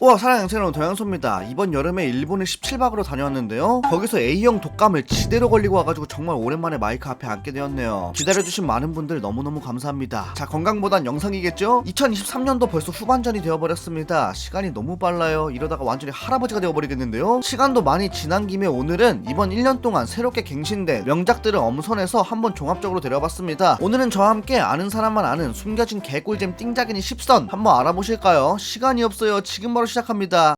우와 사랑하는 채널. 동양소입니다. 이번 여름에 일본을 17박으로 다녀왔는데요. 거기서 A형 독감을 지대로 걸리고 와가지고 정말 오랜만에 마이크 앞에 앉게 되었네요. 기다려주신 많은 분들 너무너무 감사합니다. 자 건강보단 영상이겠죠? 2023년도 벌써 후반전이 되어버렸습니다. 시간이 너무 빨라요. 이러다가 완전히 할아버지가 되어버리겠는데요. 시간도 많이 지난 김에 오늘은 이번 1년 동안 새롭게 갱신된 명작들을 엄선해서 한번 종합적으로 데려봤습니다. 오늘은 저와 함께 아는 사람만 아는 숨겨진 개꿀잼 띵작이니 10선 한번 알아보실까요? 시간이 없어요. 지금 바로 시작합니다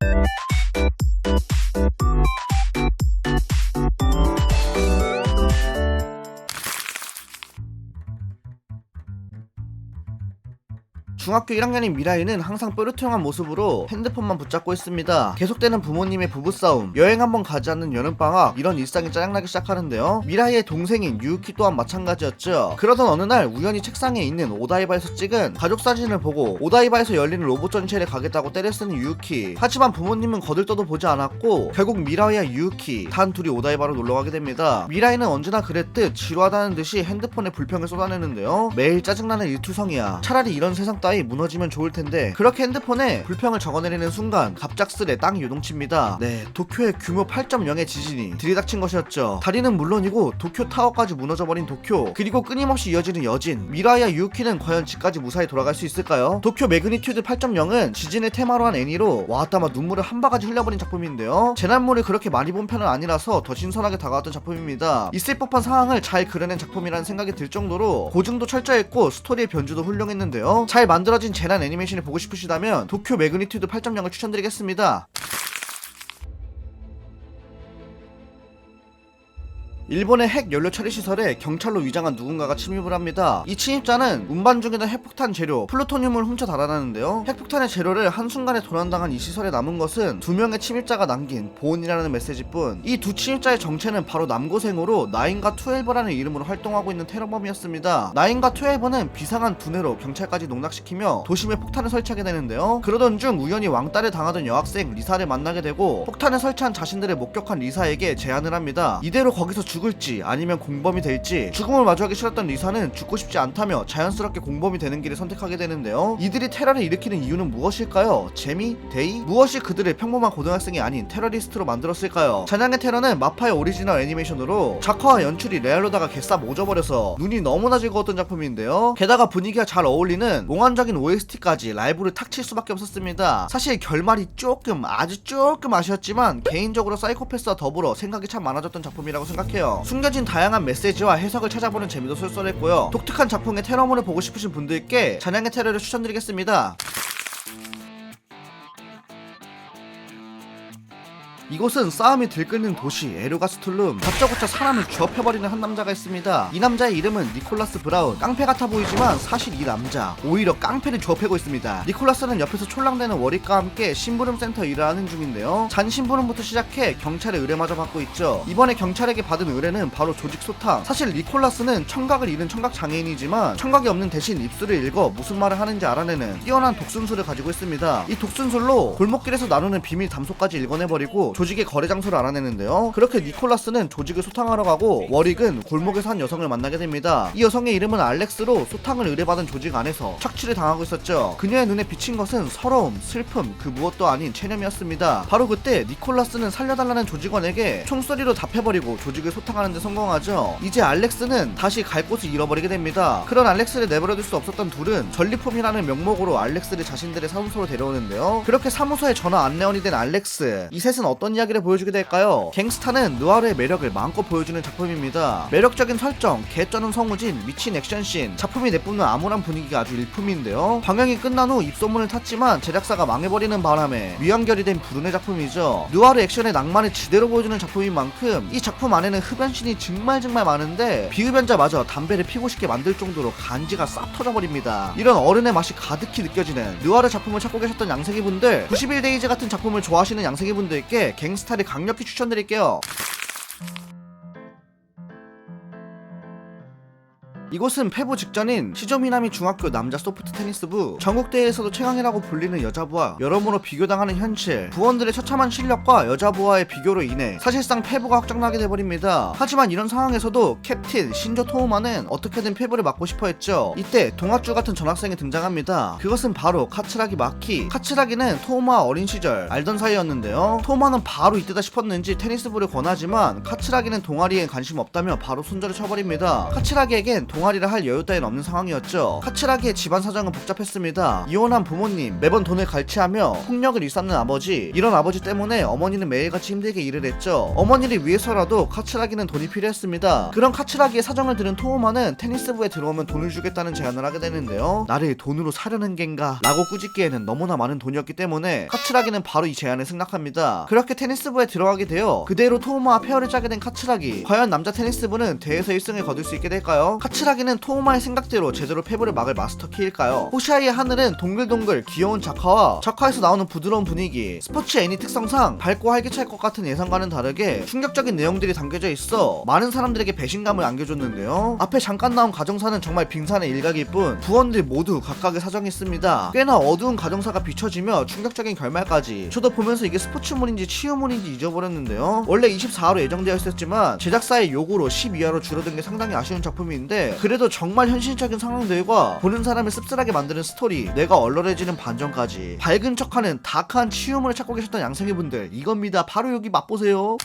중학교 1학년인 미라이는 항상 뾰루퉁한 모습으로 핸드폰만 붙잡고 있습니다. 계속되는 부모님의 부부싸움, 여행 한번 가지 않는 여름방학, 이런 일상이 짜증나기 시작하는데요. 미라이의 동생인 유키 또한 마찬가지였죠. 그러던 어느 날 우연히 책상에 있는 오다이바에서 찍은 가족 사진을 보고 오다이바에서 열리는 로봇 전시회에 가겠다고 때려 쓰는 유키. 하지만 부모님은 거들떠도 보지 않았고 결국 미라이와 유키 단 둘이 오다이바로 놀러 가게 됩니다. 미라이는 언제나 그랬듯 지루하다는 듯이 핸드폰에 불평을 쏟아내는데요. 매일 짜증나는 일투성이야. 차라리 이런 세상 따위 무너지면 좋을 텐데 그렇게 핸드폰에 불평을 적어내리는 순간 갑작스레 땅이 요동칩니다. 네, 도쿄의 규모 8.0의 지진이 들이닥친 것이었죠. 다리는 물론이고 도쿄 타워까지 무너져버린 도쿄 그리고 끊임없이 이어지는 여진 미라이와 유키는 과연 집까지 무사히 돌아갈 수 있을까요? 도쿄 매그니튜드 8.0은 지진을 테마로 한 애니로 와따마 눈물을 한 바가지 흘려버린 작품인데요. 재난물을 그렇게 많이 본 편은 아니라서 더 신선하게 다가왔던 작품입니다. 있을 법한 상황을 잘 그려낸 작품이라는 생각이 들 정도로 고증도 철저했고 스토리의 변주도 훌륭했는데요. 잘 만 들어진 재난 애니메이션을 보고 싶으시다면 도쿄 매그니튜드 8.0을 추천드리겠습니다. 일본의 핵 연료 처리 시설에 경찰로 위장한 누군가가 침입을 합니다. 이 침입자는 운반 중이던 핵폭탄 재료 플루토늄을 훔쳐 달아나는데요. 핵폭탄의 재료를 한순간에 도난당한 이 시설에 남은 것은 두 명의 침입자가 남긴 보온이라는 메시지뿐. 이 두 침입자의 정체는 바로 남고생으로 나인과 투엘버라는 이름으로 활동하고 있는 테러범이었습니다. 나인과 투엘버는 비상한 두뇌로 경찰까지 농락시키며 도심에 폭탄을 설치하게 되는데요. 그러던 중 우연히 왕따를 당하던 여학생 리사를 만나게 되고 폭탄을 설치한 자신들을 목격한 리사에게 제안을 합니다. 이대로 거기서 죽을지 아니면 공범이 될지 죽음을 마주하기 싫었던 리사는 죽고 싶지 않다며 자연스럽게 공범이 되는 길을 선택하게 되는데요. 이들이 테러를 일으키는 이유는 무엇일까요? 재미? 데이? 무엇이 그들을 평범한 고등학생이 아닌 테러리스트로 만들었을까요? 잔향의 테러는 마파의 오리지널 애니메이션으로 작화와 연출이 레알로다가 개싸 모져버려서 눈이 너무나 즐거웠던 작품인데요. 게다가 분위기가 잘 어울리는 몽환적인 OST까지 라이브를 탁 칠 수밖에 없었습니다. 사실 결말이 조금 아주 조금 아쉬웠지만 개인적으로 사이코패스와 더불어 생각이 참 많아졌던 작품이라고 생각해요. 숨겨진 다양한 메시지와 해석을 찾아보는 재미도 쏠쏠했고요. 독특한 작품의 테러물을 보고 싶으신 분들께 잔향의 테러를 추천드리겠습니다. 이곳은 싸움이 들끓는 도시 에르가스툴룸. 다짜고짜 사람을 쥐어펴버리는 한 남자가 있습니다. 이 남자의 이름은 니콜라스 브라운. 깡패 같아 보이지만 사실 이 남자 오히려 깡패를 쥐어패고 있습니다. 니콜라스는 옆에서 촐랑대는 워릭과 함께 심부름 센터 일을 하는 중인데요. 잔 심부름부터 시작해 경찰의 의뢰마저 받고 있죠. 이번에 경찰에게 받은 의뢰는 바로 조직 소탕. 사실 니콜라스는 청각을 잃은 청각 장애인이지만 청각이 없는 대신 입술을 읽어 무슨 말을 하는지 알아내는 뛰어난 독순술을 가지고 있습니다. 이 독순술로 골목길에서 나누는 비밀 담소까지 읽어내버리고 조직 의 거래 장소를 알아내는데요. 그렇게 니콜라스는 조직을 소탕하러 가고 워릭은 골목에서 한 여성을 만나게 됩니다. 이 여성의 이름은 알렉스로 소탕을 의뢰받은 조직 안에서 착취를 당하고 있었죠. 그녀의 눈에 비친 것은 서러움, 슬픔, 그 무엇도 아닌 체념이었습니다. 바로 그때 니콜라스는 살려달라는 조직원에게 총소리로 답해버리고 조직을 소탕하는 데 성공하죠. 이제 알렉스는 다시 갈 곳을 잃어버리게 됩니다. 그런 알렉스를 내버려둘 수 없었던 둘은 전리품이라는 명목으로 알렉스를 자신들의 사무소로 데려오는데요. 그렇게 사무소에 전화 안내원이 된 알렉스. 이 셋은 어떤 이야기를 보여주게 될까요? 갱스타는 느와르의 매력을 마음껏 보여주는 작품입니다. 매력적인 설정, 개쩌는 성우진, 미친 액션씬, 작품이 내뿜는 암울한 분위기가 아주 일품인데요. 방영이 끝난 후 입소문을 탔지만 제작사가 망해버리는 바람에 위안결이 된 불운의 작품이죠. 느와르 액션의 낭만을 지대로 보여주는 작품인 만큼 이 작품 안에는 흡연신이 정말 정말 많은데 비흡연자마저 담배를 피고 싶게 만들 정도로 간지가 싹 터져버립니다. 이런 어른의 맛이 가득히 느껴지는 느와르 작품을 찾고 계셨던 양세기분들 91데이즈 같은 작품을 좋아하시는 양세기분들께 갱스타를 강력히 추천드릴게요. 이곳은 패부 직전인 시조미나미 중학교 남자 소프트 테니스부 전국대회에서도 최강이라고 불리는 여자부와 여러모로 비교당하는 현실 부원들의 처참한 실력과 여자부와의 비교로 인해 사실상 패부가 확정나게 돼버립니다. 하지만 이런 상황에서도 캡틴 신조 토우마는 어떻게든 패부를 막고 싶어 했죠. 이때 동아줄 같은 전학생이 등장합니다. 그것은 바로 카츠라기 마키. 카츠라기는 토우마 어린 시절 알던 사이였는데요. 토우마는 바로 이때다 싶었는지 테니스부를 권하지만 카츠라기는 동아리에 관심 없다며 바로 손절을 쳐버립니다. 카츠라기에겐 동아리를 할 여유 따윈 없는 상황이었죠. 카츠라기의 집안 사정은 복잡했습니다. 이혼한 부모님 매번 돈을 갈취하며 폭력을 일삼는 아버지. 이런 아버지 때문에 어머니는 매일같이 힘들게 일을 했죠. 어머니를 위해서라도 카츠라기는 돈이 필요했습니다. 그런 카츠라기의 사정을 들은 토우마는 테니스부에 들어오면 돈을 주겠다는 제안을 하게 되는데요. 나를 돈으로 사려는 겐가? 라고 꾸짖기에는 너무나 많은 돈이었기 때문에 카츠라기는 바로 이 제안에 승낙합니다. 그렇게 테니스부에 들어가게 되어 그대로 토우마와 페어를 짜게 된 카츠라기 과연 남자 테니스부는 대회에서 1승을 거둘 수 있게 될까요? 카츠 라기는 토우마의 생각대로 제대로 패부를 막을 마스터 키일까요? 호시아이의 하늘은 동글동글 귀여운 작화와 작화에서 나오는 부드러운 분위기 스포츠 애니 특성상 밝고 활기찰 것 같은 예상과는 다르게 충격적인 내용들이 담겨져 있어 많은 사람들에게 배신감을 안겨줬는데요. 앞에 잠깐 나온 가정사는 정말 빙산의 일각일 뿐 부원들 모두 각각의 사정이 있습니다. 꽤나 어두운 가정사가 비춰지며 충격적인 결말까지 저도 보면서 이게 스포츠물인지 치유물인지 잊어버렸는데요. 원래 24화로 예정되어 있었지만 제작사의 요구로 12화로 줄어든 게 상당히 아쉬운 작품인데 그래도 정말 현실적인 상황들과 보는 사람을 씁쓸하게 만드는 스토리 내가 얼얼해지는 반전까지 밝은 척하는 다크한 치유물을 찾고 계셨던 양생이 분들 이겁니다. 바로 여기 맛보세요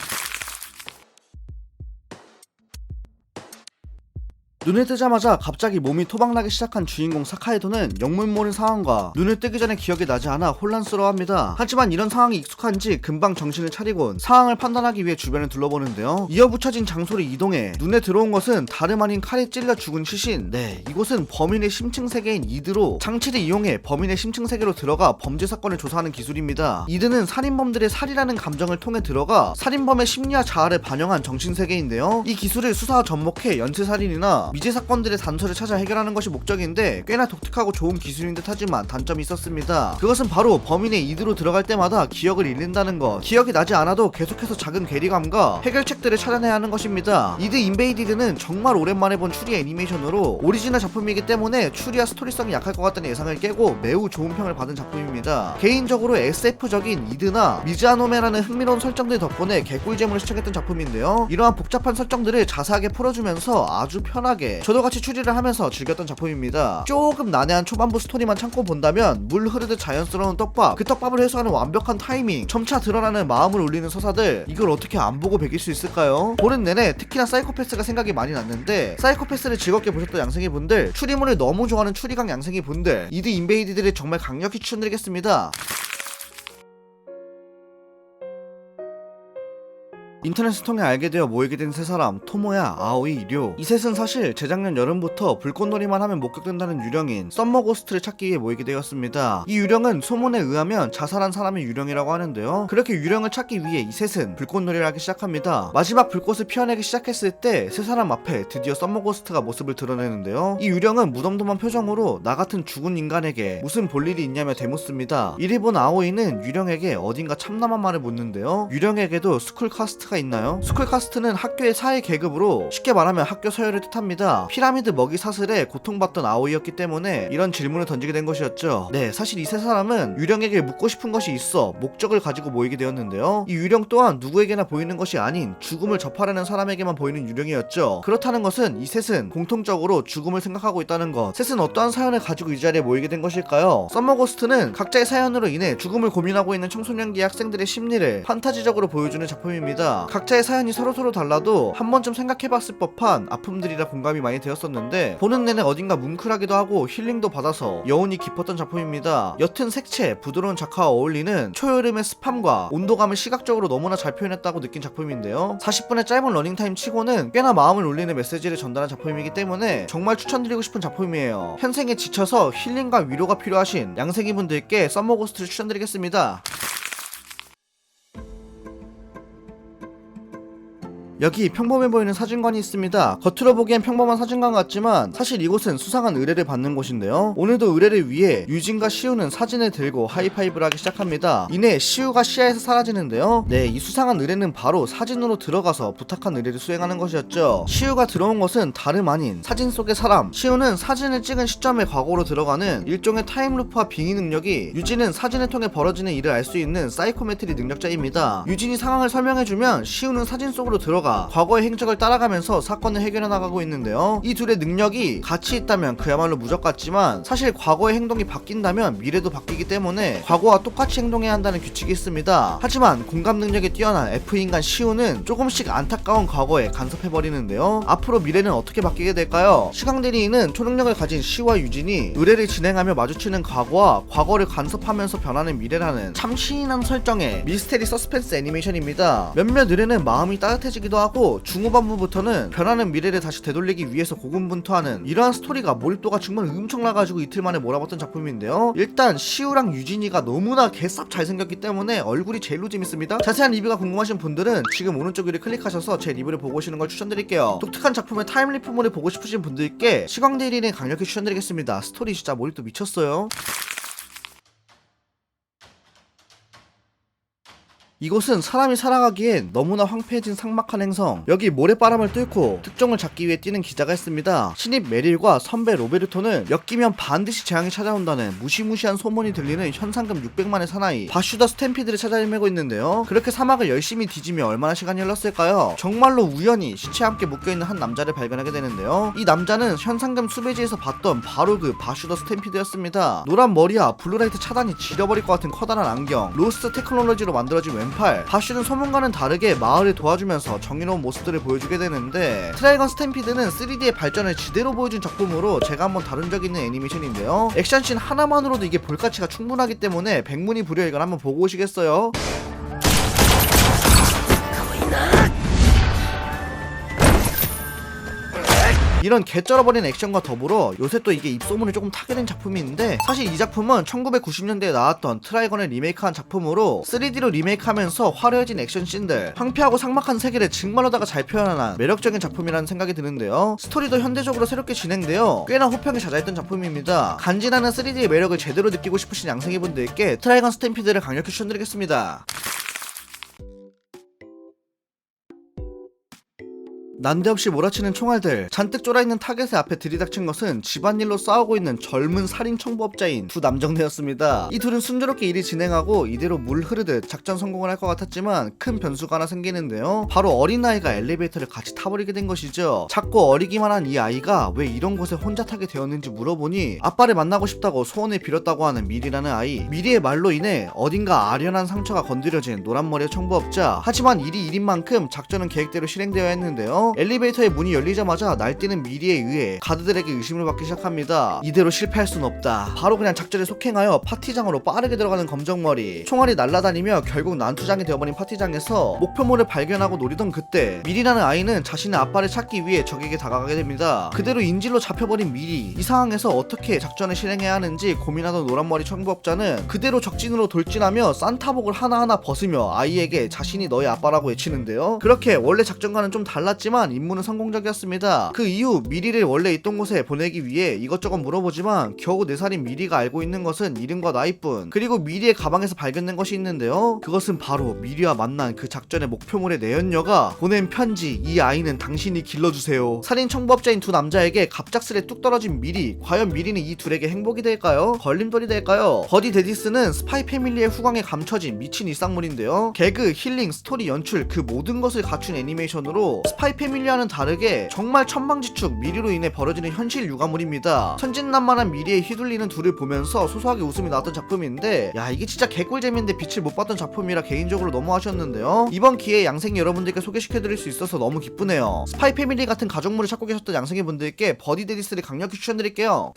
눈을 뜨자마자 갑자기 몸이 토박나기 시작한 주인공 사카이도는 영문 모른 상황과 눈을 뜨기 전에 기억이 나지 않아 혼란스러워합니다. 하지만 이런 상황이 익숙한지 금방 정신을 차리곤 상황을 판단하기 위해 주변을 둘러보는데요. 이어붙여진 장소를 이동해 눈에 들어온 것은 다름 아닌 칼에 찔려 죽은 시신. 네, 이곳은 범인의 심층 세계인 이드로 장치를 이용해 범인의 심층 세계로 들어가 범죄 사건을 조사하는 기술입니다. 이드는 살인범들의 살이라는 감정을 통해 들어가 살인범의 심리와 자아를 반영한 정신 세계인데요. 이 기술을 수사와 접목해 연쇄 살인이나 미제 사건들의 단서를 찾아 해결하는 것이 목적인데 꽤나 독특하고 좋은 기술인 듯 하지만 단점이 있었습니다. 그것은 바로 범인의 이드로 들어갈 때마다 기억을 잃는다는 것. 기억이 나지 않아도 계속해서 작은 괴리감과 해결책들을 찾아내야 하는 것입니다. 이드 인베이디드는 정말 오랜만에 본 추리 애니메이션으로 오리지널 작품이기 때문에 추리와 스토리성이 약할 것 같다는 예상을 깨고 매우 좋은 평을 받은 작품입니다. 개인적으로 SF적인 이드나 미즈아노메라는 흥미로운 설정들 덕분에 개꿀잼으로 시청했던 작품인데요. 이러한 복잡한 설정들을 자세하게 풀어주면서 아주 편하게 저도 같이 추리를 하면서 즐겼던 작품입니다. 조금 난해한 초반부 스토리만 참고 본다면 물 흐르듯 자연스러운 떡밥, 그 떡밥을 해소하는 완벽한 타이밍, 점차 드러나는 마음을 울리는 서사들 이걸 어떻게 안 보고 베길 수 있을까요? 보는 내내 특히나 사이코패스가 생각이 많이 났는데 사이코패스를 즐겁게 보셨던 양생이 분들, 추리물을 너무 좋아하는 추리강 양생이 분들, 이드 인베이디들을 정말 강력히 추천드리겠습니다. 인터넷을 통해 알게 되어 모이게 된 세 사람 토모야, 아오이, 료. 이 셋은 사실 재작년 여름부터 불꽃놀이만 하면 목격된다는 유령인 썸머 고스트를 찾기 위해 모이게 되었습니다. 이 유령은 소문에 의하면 자살한 사람의 유령이라고 하는데요. 그렇게 유령을 찾기 위해 이 셋은 불꽃놀이를 하기 시작합니다. 마지막 불꽃을 피워내기 시작했을 때 세 사람 앞에 드디어 썸머 고스트가 모습을 드러내는데요. 이 유령은 무덤덤한 표정으로 나 같은 죽은 인간에게 무슨 볼 일이 있냐며 대묻습니다. 이리 본 아오이는 유령에게 어딘가 참남한 말을 묻는데요. 유령에게도 스쿨 카스트 가 있나요? 스쿨 카스트는 학교의 사회 계급으로 쉽게 말하면 학교 서열을 뜻합니다. 피라미드 먹이 사슬에 고통받던 아오이였기 때문에 이런 질문을 던지게 된 것이었죠. 네, 사실 이 세 사람은 유령에게 묻고 싶은 것이 있어 목적을 가지고 모이게 되었는데요. 이 유령 또한 누구에게나 보이는 것이 아닌 죽음을 접하려는 사람에게만 보이는 유령이었죠. 그렇다는 것은 이 셋은 공통적으로 죽음을 생각하고 있다는 것. 셋은 어떠한 사연을 가지고 이 자리에 모이게 된 것일까요? 썸머고스트는 각자의 사연으로 인해 죽음을 고민하고 있는 청소년기 학생들의 심리를 판타지적으로 보여주는 작품입니다. 각자의 사연이 서로서로 달라도 한 번쯤 생각해봤을 법한 아픔들이라 공감이 많이 되었었는데 보는 내내 어딘가 뭉클하기도 하고 힐링도 받아서 여운이 깊었던 작품입니다. 옅은 색채, 부드러운 작화와 어울리는 초여름의 습함과 온도감을 시각적으로 너무나 잘 표현했다고 느낀 작품인데요. 40분의 짧은 러닝타임 치고는 꽤나 마음을 울리는 메시지를 전달한 작품이기 때문에 정말 추천드리고 싶은 작품이에요. 현생에 지쳐서 힐링과 위로가 필요하신 양생이 분들께 썸머고스트를 추천드리겠습니다. 여기 평범해 보이는 사진관이 있습니다. 겉으로 보기엔 평범한 사진관 같지만 사실 이곳은 수상한 의뢰를 받는 곳인데요. 오늘도 의뢰를 위해 유진과 시우는 사진을 들고 하이파이브를 하기 시작합니다. 이내 시우가 시야에서 사라지는데요. 네, 이 수상한 의뢰는 바로 사진으로 들어가서 부탁한 의뢰를 수행하는 것이었죠. 시우가 들어온 것은 다름 아닌 사진 속의 사람. 시우는 사진을 찍은 시점에 과거로 들어가는 일종의 타임루프와 빙의 능력이 유진은 사진을 통해 벌어지는 일을 알 수 있는 사이코메트리 능력자입니다. 유진이 상황을 설명해주면 시우는 사진 속으로 들어가 과거의 행적을 따라가면서 사건을 해결해 나가고 있는데요. 이 둘의 능력이 같이 있다면 그야말로 무적 같지만 사실 과거의 행동이 바뀐다면 미래도 바뀌기 때문에 과거와 똑같이 행동해야 한다는 규칙이 있습니다. 하지만 공감 능력이 뛰어난 F인간 시우는 조금씩 안타까운 과거에 간섭해버리는데요. 앞으로 미래는 어떻게 바뀌게 될까요? 시강대리인은 초능력을 가진 시우와 유진이 의뢰를 진행하며 마주치는 과거와 과거를 간섭하면서 변하는 미래라는 참 신인한 설정의 미스테리 서스펜스 애니메이션입니다. 몇몇 의뢰는 마음이 따뜻해지기도 하고 중후반부부터는 변하는 미래를 다시 되돌리기 위해서 고군분투하는 이러한 스토리가 몰입도가 정말 엄청나가지고 이틀 만에 몰아봤던 작품인데요. 일단 시우랑 유진이가 너무나 개쌉 잘생겼기 때문에 얼굴이 제일로 재밌습니다. 자세한 리뷰가 궁금하신 분들은 지금 오른쪽 위를 클릭하셔서 제 리뷰를 보고 오시는 걸 추천드릴게요. 독특한 작품의 타임리프물을 보고 싶으신 분들께 시광대리는 강력히 추천드리겠습니다. 스토리 진짜 몰입도 미쳤어요. 이곳은 사람이 살아가기엔 너무나 황폐해진 삭막한 행성. 여기 모래바람을 뚫고 특종을 잡기 위해 뛰는 기자가 있습니다. 신입 메릴과 선배 로베르토는 엮이면 반드시 재앙이 찾아온다는 무시무시한 소문이 들리는 현상금 600만의 사나이 바슈더 스탬피드를 찾아 헤매고 있는데요. 그렇게 사막을 열심히 뒤지며 얼마나 시간이 흘렀을까요? 정말로 우연히 시체와 함께 묶여있는 한 남자를 발견하게 되는데요. 이 남자는 현상금 수배지에서 봤던 바로 그 바슈더 스탬피드였습니다. 노란 머리와 블루라이트 차단이 지려버릴 것 같은 커다란 안경, 로스트 테크놀로지로 만들어진 왼 팔, 바슈는 소문과는 다르게 마을을 도와주면서 정의로운 모습들을 보여주게 되는데 트라이건 스탬피드는 3D의 발전을 지대로 보여준 작품으로 제가 한번 다룬 적 있는 애니메이션인데요. 액션씬 하나만으로도 이게 볼 가치가 충분하기 때문에 백문이 불여일견 한번 보고 오시겠어요? 이런 개쩔어버린 액션과 더불어 요새 또 이게 입소문을 조금 타게 된 작품이 있는데 사실 이 작품은 1990년대에 나왔던 트라이건을 리메이크한 작품으로 3D로 리메이크하면서 화려해진 액션씬들 황폐하고 삭막한 세계를 정말로다가 잘 표현한 매력적인 작품이라는 생각이 드는데요. 스토리도 현대적으로 새롭게 진행되어 꽤나 호평이 잦아있던 작품입니다. 간지나는 3D의 매력을 제대로 느끼고 싶으신 양생이분들께 트라이건 스탬피드를 강력히 추천드리겠습니다 난데없이 몰아치는 총알들 잔뜩 쫄아있는 타겟의 앞에 들이닥친 것은 집안일로 싸우고 있는 젊은 살인 청부업자인 두 남정네였습니다. 이 둘은 순조롭게 일이 진행하고 이대로 물 흐르듯 작전 성공을 할 것 같았지만 큰 변수가 하나 생기는데요. 바로 어린아이가 엘리베이터를 같이 타버리게 된 것이죠. 작고 어리기만 한 이 아이가 왜 이런 곳에 혼자 타게 되었는지 물어보니 아빠를 만나고 싶다고 소원을 빌었다고 하는 미리라는 아이. 미리의 말로 인해 어딘가 아련한 상처가 건드려진 노란머리의 청부업자. 하지만 일이 일인 만큼 작전은 계획대로 실행되어야 했는데요 엘리베이터의 문이 열리자마자 날뛰는 미리에 의해 가드들에게 의심을 받기 시작합니다. 이대로 실패할 순 없다. 바로 그냥 작전에 속행하여 파티장으로 빠르게 들어가는 검정머리. 총알이 날아다니며 결국 난투장이 되어버린 파티장에서 목표물을 발견하고 노리던 그때 미리라는 아이는 자신의 아빠를 찾기 위해 적에게 다가가게 됩니다. 그대로 인질로 잡혀버린 미리. 이 상황에서 어떻게 작전을 실행해야 하는지 고민하던 노란머리 청부업자는 그대로 적진으로 돌진하며 산타복을 하나하나 벗으며 아이에게 자신이 너의 아빠라고 외치는데요. 그렇게 원래 작전과는 좀 달랐지만 임무는 성공적이었습니다. 그 이후 미리를 원래 있던 곳에 보내기 위해 이것저것 물어보지만 겨우 4살인 미리가 알고 있는 것은 이름과 나이뿐 그리고 미리의 가방에서 발견된 것이 있는데요. 그것은 바로 미리와 만난 그 작전의 목표물의 내연녀가 보낸 편지 이 아이는 당신이 길러주세요. 살인 청부업자인 두 남자에게 갑작스레 뚝 떨어진 미리 과연 미리는 이 둘에게 행복이 될까요? 걸림돌이 될까요? 버디 데디스는 스파이 패밀리의 후광에 감춰진 미친 일상물인데요. 개그, 힐링, 스토리, 연출 그 모든 것을 갖춘 애니메이션으로 스파이 패밀리와는 다르게 정말 천방지축 미리로 인해 벌어지는 현실 유가물입니다. 천진난만한 미리에 휘둘리는 둘을 보면서 소소하게 웃음이 나왔던 작품인데 야 이게 진짜 개꿀잼인데 빛을 못 봤던 작품이라 개인적으로 너무 아쉬웠는데요. 이번 기회에 양생이 여러분들께 소개시켜드릴 수 있어서 너무 기쁘네요. 스파이 패밀리 같은 가족물을 찾고 계셨던 양생이 분들께 버디 데디스를 강력히 추천드릴게요.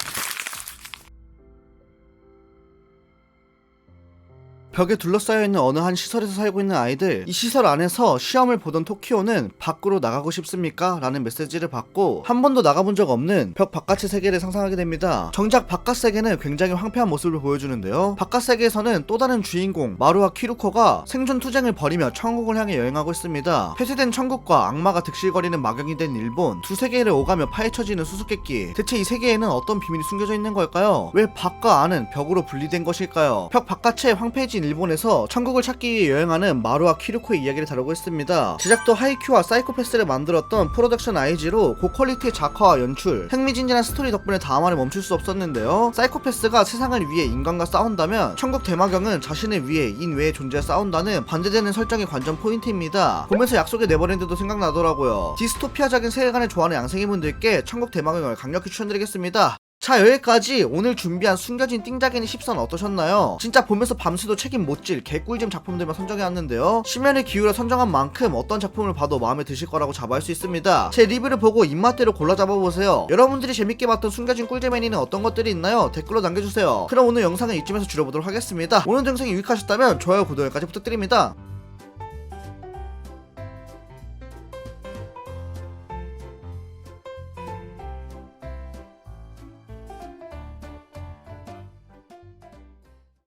벽에 둘러싸여 있는 어느 한 시설에서 살고 있는 아이들 이 시설 안에서 시험을 보던 토키오는 밖으로 나가고 싶습니까? 라는 메시지를 받고 한 번도 나가본 적 없는 벽 바깥의 세계를 상상하게 됩니다 정작 바깥 세계는 굉장히 황폐한 모습을 보여주는데요 바깥 세계에서는 또 다른 주인공 마루와 키루코가 생존 투쟁을 벌이며 천국을 향해 여행하고 있습니다 폐쇄된 천국과 악마가 득실거리는 마경이 된 일본 두 세계를 오가며 파헤쳐지는 수수께끼 대체 이 세계에는 어떤 비밀이 숨겨져 있는 걸까요? 왜 밖과 안은 벽으로 분리된 것일까요? 벽 바깥의 황폐해진 일본에서 천국을 찾기 위해 여행하는 마루와 키루코의 이야기를 다루고 있습니다. 제작도 하이큐와 사이코패스를 만들었던 프로덕션 아이지로 고퀄리티의 작화와 연출, 흥미진진한 스토리 덕분에 다음화를 멈출 수 없었는데요. 사이코패스가 세상을 위해 인간과 싸운다면 천국 대마경은 자신을 위해 인 외의 존재와 싸운다는 반대되는 설정이 관전 포인트입니다. 보면서 약속의 네버랜드도 생각나더라고요. 디스토피아적인 세계관을 좋아하는 양생이 분들께 천국 대마경을 강력히 추천드리겠습니다. 자 여기까지 오늘 준비한 숨겨진 띵자개니 10선 어떠셨나요? 진짜 보면서 밤새도 책임 못질 개꿀잼 작품들만 선정해왔는데요. 심혈을 기울여 선정한 만큼 어떤 작품을 봐도 마음에 드실 거라고 자부할 수 있습니다. 제 리뷰를 보고 입맛대로 골라 잡아보세요. 여러분들이 재밌게 봤던 숨겨진 꿀잼 애니는 어떤 것들이 있나요? 댓글로 남겨주세요. 그럼 오늘 영상은 이쯤에서 줄여보도록 하겠습니다. 오늘 영상이 유익하셨다면 좋아요 구독까지 부탁드립니다